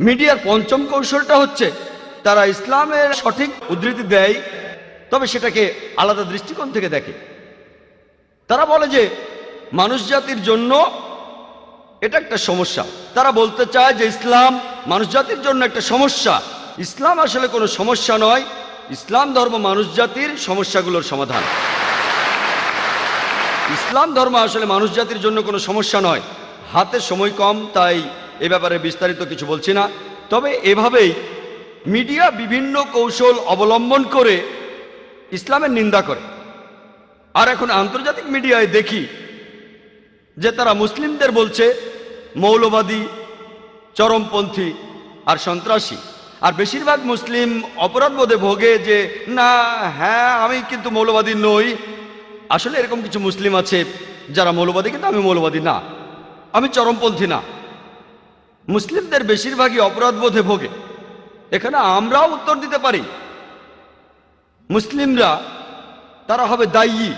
মিডিয়ার পঞ্চম কৌশলটা হচ্ছে তারা ইসলামের সঠিক উদ্ধৃতি দেয়, তবে সেটাকে আলাদা দৃষ্টিকোণ থেকে দেখে। তারা বলে যে, মানুষ জাতির জন্য এটা একটা সমস্যা। তারা বলতে চায় যে, ইসলাম মানুষ জাতির জন্য একটা সমস্যা। ইসলাম আসলে কোনো সমস্যা নয়, ইসলাম ধর্ম মানুষ জাতির সমস্যাগুলোর সমাধান। ইসলাম ধর্ম আসলে মানুষ জাতির জন্য কোনো সমস্যা নয়। হাতে সময় কম, তাই এ ব্যাপারে বিস্তারিত কিছু বলছি না। তবে এভাবেই মিডিয়া বিভিন্ন কৌশল অবলম্বন করে ইসলামের নিন্দা করে। আর এখন আন্তর্জাতিক মিডিয়ায় দেখি যে তারা মুসলিমদের বলছে, মৌলবাদী, চরমপন্থী আর সন্ত্রাসী। আর বেশিরভাগ মুসলিম অপরাধবোধে ভোগে যে, না হ্যাঁ আমি কিন্তু মৌলবাদী নই। আসলে এরকম কিছু মুসলিম আছে যারা মৌলবাদী, কিন্তু আমি মৌলবাদী না। আমি চরমপন্থী না। মুসলিমদের বেশিরভাগই অপরাধবোধে ভোগে। এখানে আমরাও উত্তর দিতে পারি। মুসলিমরা, তারা হবে দায়ী।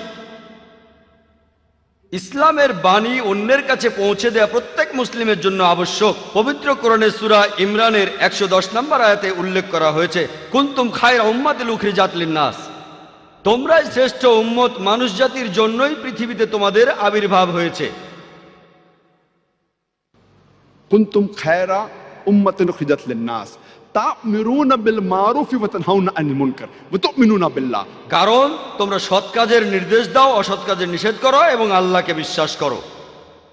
ইসলামের বাণী অন্যের কাছে পৌঁছে দেয়া প্রত্যেক মুসলিমের জন্য আবশ্যক। পবিত্র কোরআনের সুরা ইমরানের একশো দশ নম্বর আয়াতে উল্লেখ করা হয়েছে, কুন্তুম খায়রা উম্মাতিল উখরি জাতলিন নাস তোমরাই শ্রেষ্ঠ উম্মত মানুষ জাতির জন্যই পৃথিবীতে তোমাদের আবির্ভাব হয়েছে। কুন্তুম খায়রা উম্মাতিন খিজাত লিন্নাস তামিরুনা বিল মারুফি ওয়া তানহাউনা আনিল মুনকার ওয়া তুমিনুনা বিল্লাহ কারণ তোমরা সৎ কাজের নির্দেশ দাও, অসৎ কাজের নিষেধ করো এবং আল্লাহকে বিশ্বাস করো।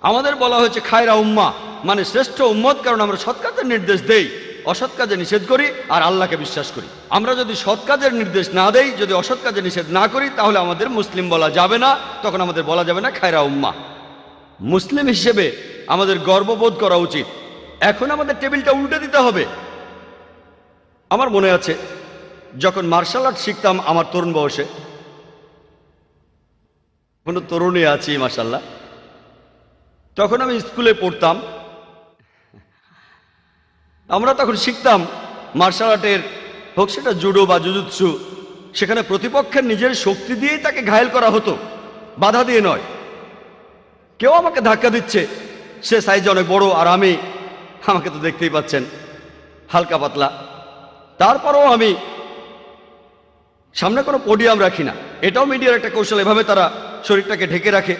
আমাদের বলা হয়েছে খায়রা উম্মা মানে শ্রেষ্ঠ উম্মত কারণ আমরা সৎ কাজের নির্দেশ দেই। অসৎ কাজে নিষেধ করি আর আল্লাহকে বিশ্বাস করি। আমরা যদি সৎ কাজের নির্দেশ না দেই, যদি অসৎ কাজে নিষেধ না করি, তাহলে আমাদের মুসলিম বলা যাবে না, তখন আমাদের বলা যাবে না খায়রা উম্মা। মুসলিম হিসেবে আমাদের গর্ববোধ করা উচিত। এখন আমাদের টেবিলটা উল্টে দিতে হবে। আমার মনে আছে, যখন মার্শাল আর্ট শিখতাম আমার তরুণ বয়সে, কোনো তরুণী আছি মার্শাল্লাহ তখন আমি স্কুলে পড়তাম। আমরা তখন শিখতাম, মার্শাল আর্টের হোক সেটা জুডো বা জুজুৎসু, সেখানে প্রতিপক্ষের নিজের শক্তি দিয়েই তাকে ঘায়েল করা হতো। বাধা দিয়ে নয়। কেউ আমাকে ধাক্কা দিচ্ছে। সে সাইজে অনেক বড় আর আমি, আমাকে তো দেখতেই পাচ্ছেন, হালকা পাতলা। তারপরেও আমি সামনে কোনো পোডিয়াম রাখি না। এটাও মিডিয়ার একটা কৌশল, এভাবে তারা শরীরটাকে ঢেকে রাখে।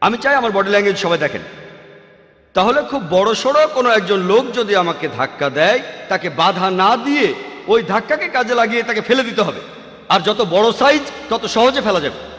আমি চাই আমার বডি ল্যাঙ্গুয়েজ সবাই দেখেন। তাহলে খুব বড় সড়ো কোনো একজন লোক যদি আমাকে ধাক্কা দেয়, তাকে বাধা না দিয়ে ওই ধাক্কাকে কাজে লাগিয়ে তাকে ফেলে দিতে হবে। আর যত বড় সাইজ তত সহজে ফেলা যাবে।